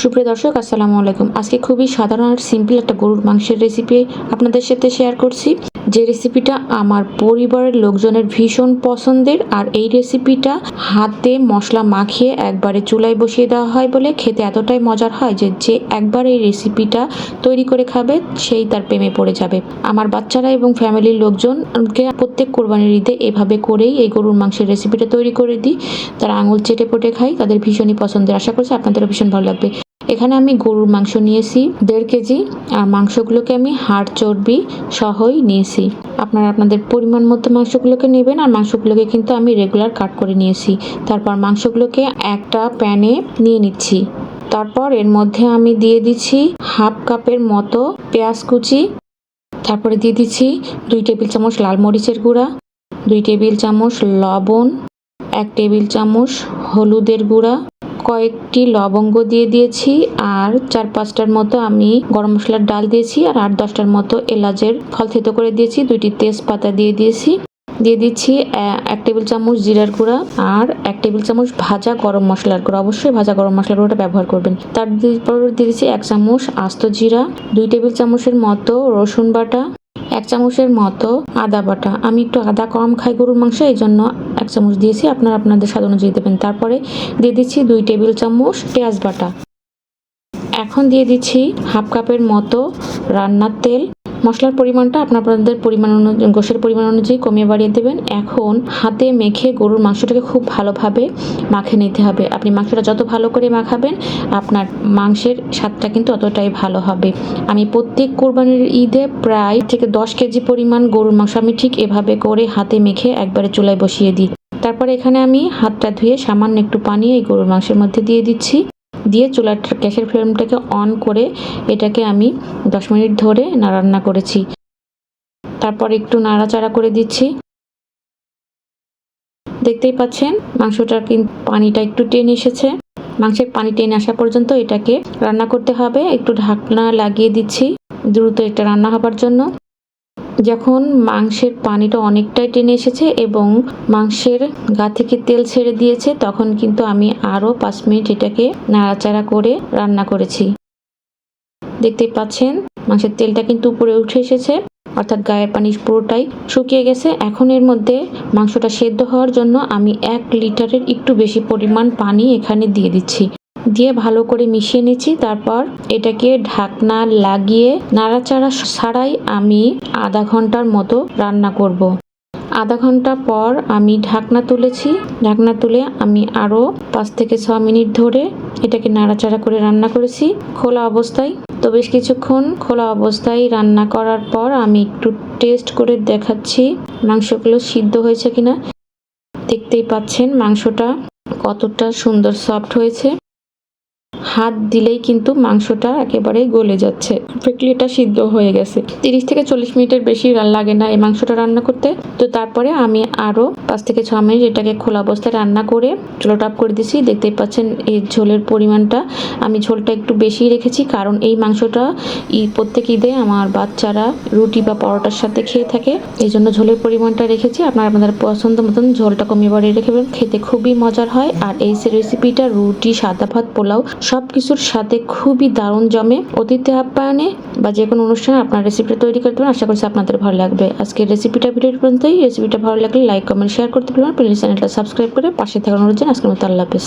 সুপ্রিয় দর্শক, আসসালামু আলাইকুম। আজকে খুবই সাধারণ আর সিম্পল একটা গরুর মাংসের রেসিপি আপনাদের সাথে শেয়ার করছি। যে রেসিপিটা আমার পরিবারের লোকজনের ভীষণ পছন্দের আর এই রেসিপিটা হাতে মশলা মাখিয়ে একবারে চুলায় বসিয়ে দেওয়া হয় বলে খেতে এতটাই মজার হয় যে যে একবার এই রেসিপিটা তৈরি করে খাবে, সেই তার প্রেমে পড়ে যাবে। আমার বাচ্চারা এবং ফ্যামিলির লোকজনকে প্রত্যেক কোরবানির ঈদে এভাবে করেই এই গরুর মাংসের রেসিপিটা তৈরি করে দিই। তারা আঙুল চেটে পটে খায়, তাদের ভীষণই পছন্দের। আশা করছি আপনাদেরও ভীষণ ভালো লাগবে। এখানে আমি গরুর মাংস নিয়েছি, দেড় কেজি, আর মাংসগুলোকে আমি হাড় চর্বি সহই নিয়েছি। আপনারা আপনাদের পরিমাণ মতো মাংসগুলোকে নেবেন, আর মাংসগুলোকে কিন্তু আমি রেগুলার কাট করে নিয়েছি। তারপর মাংসগুলোকে একটা প্যানে নিয়ে নিচ্ছি। তারপর এর মধ্যে আমি দিয়ে দিচ্ছি হাফ কাপের মতো পেঁয়াজ কুচি। তারপরে দিয়ে দিচ্ছি দুই টেবিল চামচ লাল মরিচের গুঁড়া, দুই টেবিল চামচ লবণ, এক টেবিল চামচ হলুদের গুঁড়া কয়েকটি লবঙ্গ দিয়ে দিয়েছি আর চার পাঁচটার মতো আমি গরম মশলার ডাল দিয়েছি আর আট দশটার মতো এলাচের ফল থেতো করে দিয়েছি। দুইটি তেজপাতা দিয়ে দিয়েছি। দিয়ে দিচ্ছি এক টেবিল চামচ জিরার গুঁড়া আর এক টেবিল চামচ ভাজা গরম মশলার গুঁড়া। অবশ্যই ভাজা গরম মশলার গুঁড়োটা ব্যবহার করবেন। তারপর দিয়ে দিচ্ছি এক চামচ আস্ত জিরা, দুই টেবিল চামচের মতো রসুন বাটা এক চামচের মতো আদা বাটা। আমি একটু আদা কম খাই গরুর মাংস এই জন্য এক চামচ দিয়েছি। আপনারা আপনাদের স্বাদ অনুযায়ী দেবেন। তারপরে দিয়ে দিচ্ছি দুই টেবিল চামচ পেঁয়াজ বাটা। এখন দিয়ে দিচ্ছি হাফ কাপের মতো রান্নার তেল। মশলার পরিমাণটা আপনাদের পরিমাণ অনুযায়ী গোশের পরিমাণ অনুযায়ী কমিয়ে বাড়িয়ে দেবেন। এখন হাতে মেখে গরুর মাংসটাকে খুব ভালোভাবে মাখে নিতে হবে। আপনি মাংসটা যত ভালো করে মাখাবেন, আপনার মাংসের স্বাদটা কিন্তু অতটাই ভালো হবে। আমি প্রত্যেক কোরবানির ঈদে প্রায় থেকে দশ কেজি পরিমাণ গরুর মাংস আমি ঠিক এভাবে করে হাতে মেখে একবারে চুলায় বসিয়ে দিই। তারপরে এখানে আমি হাতটা ধুয়ে সামান্য একটু পানি এই গরুর মাংসের মধ্যে দিয়ে দিচ্ছি। দিয়ে চুলার গ্যাসের ফ্লেমটাকে অন করে এটাকে আমি দশ মিনিট ধরে রান্না করেছি। তারপর একটু নাড়াচাড়া করে দিচ্ছি। দেখতেই পাচ্ছেন মাংসটার কিন্তু পানিটা একটু টেনে এসেছে। মাংসের পানি টেনে আসা পর্যন্ত এটাকে রান্না করতে হবে। একটু ঢাকনা লাগিয়ে দিচ্ছি দ্রুত এটা রান্না হবার জন্য। যখন মাংসের পানিটা অনেকটাই টেনে এসেছে এবং মাংসের গা থেকে তেল ছেড়ে দিয়েছে, তখন কিন্তু আমি আরও পাঁচ মিনিট এটাকে নাড়াচাড়া করে রান্না করেছি। দেখতে পাচ্ছেন, মাংসের তেলটা কিন্তু উপরে উঠে এসেছে, অর্থাৎ গায়ের পানি পুরোটাই শুকিয়ে গেছে। এখন এর মধ্যে মাংসটা সেদ্ধ হওয়ার জন্য আমি এক লিটারের একটু বেশি পরিমাণ পানি এখানে দিয়ে দিচ্ছি। দিয়ে ভালো করে মিশিয়ে নিচ্ছি। তারপর এটাকে ঢাকনা লাগিয়ে নাড়াচাড়া ছাড়াই আমি আধা ঘণ্টার মতো রান্না করব। আধা ঘণ্টা পর আমি ঢাকনা তুলেছি। ঢাকনা তুলে আমি আরও পাঁচ থেকে ছ মিনিট ধরে এটাকে নাড়াচাড়া করে রান্না করেছি খোলা অবস্থায়। তো বেশ কিছুক্ষণ খোলা অবস্থায় রান্না করার পর আমি একটু টেস্ট করে দেখাচ্ছি মাংসগুলো সিদ্ধ হয়েছে কিনা। দেখতেই পাচ্ছেন মাংসটা কতটা সুন্দর সফট হয়েছে। হাত দিলেই কিন্তু মাংসটা একেবারে গলে যাচ্ছে। পারফেক্টলি এটা সিদ্ধ হয়ে গেছে। তিরিশ থেকে চল্লিশ মিনিটের বেশি লাগে না এই মাংসটা রান্না করতে। তো তারপরে আমি আরও পাঁচ থেকে ছ মিনিট এটাকে খোলা অবস্থায় রান্না করে চুলোটা অফ করে দিছি। দেখতেই পাচ্ছেন এই ঝোলের পরিমাণটা। আমি ঝোলটা একটু বেশি রেখেছি কারণ এই মাংসটা ঈদ প্রত্যেক ঈদে আমার বাচ্চারা রুটি বা পরোটার সাথে খেয়ে থাকে। এই জন্য ঝোলের পরিমাণটা রেখেছি। আপনারা আপনাদের পছন্দ মতন ঝোলটা কমিয়ে বাড়িয়ে রেখে খেতে খুবই মজার হয়। আর এই রেসিপিটা রুটি, সাদা ভাত, পোলাও, সব কিছুর সাথে খুবই দারুণ জমে। অতিথি আপ্যায়নে বা যে কোনো অনুষ্ঠানে আপনার রেসিপিটা তৈরি করতে পারেন, আশা করছি আপনাদের ভালো লাগবে। আজকে রেসিপিটা ভিডিও পর্যন্তই। রেসিপিটা ভালো লাগলে লাইক কমেন্ট শেয়ার করতে পারবেন প্লিজ চ্যানেলটা সাবস্ক্রাইব করে পাশে থাকার অনুরোধ। আজকের মতো আল্লাহ হাফেজ।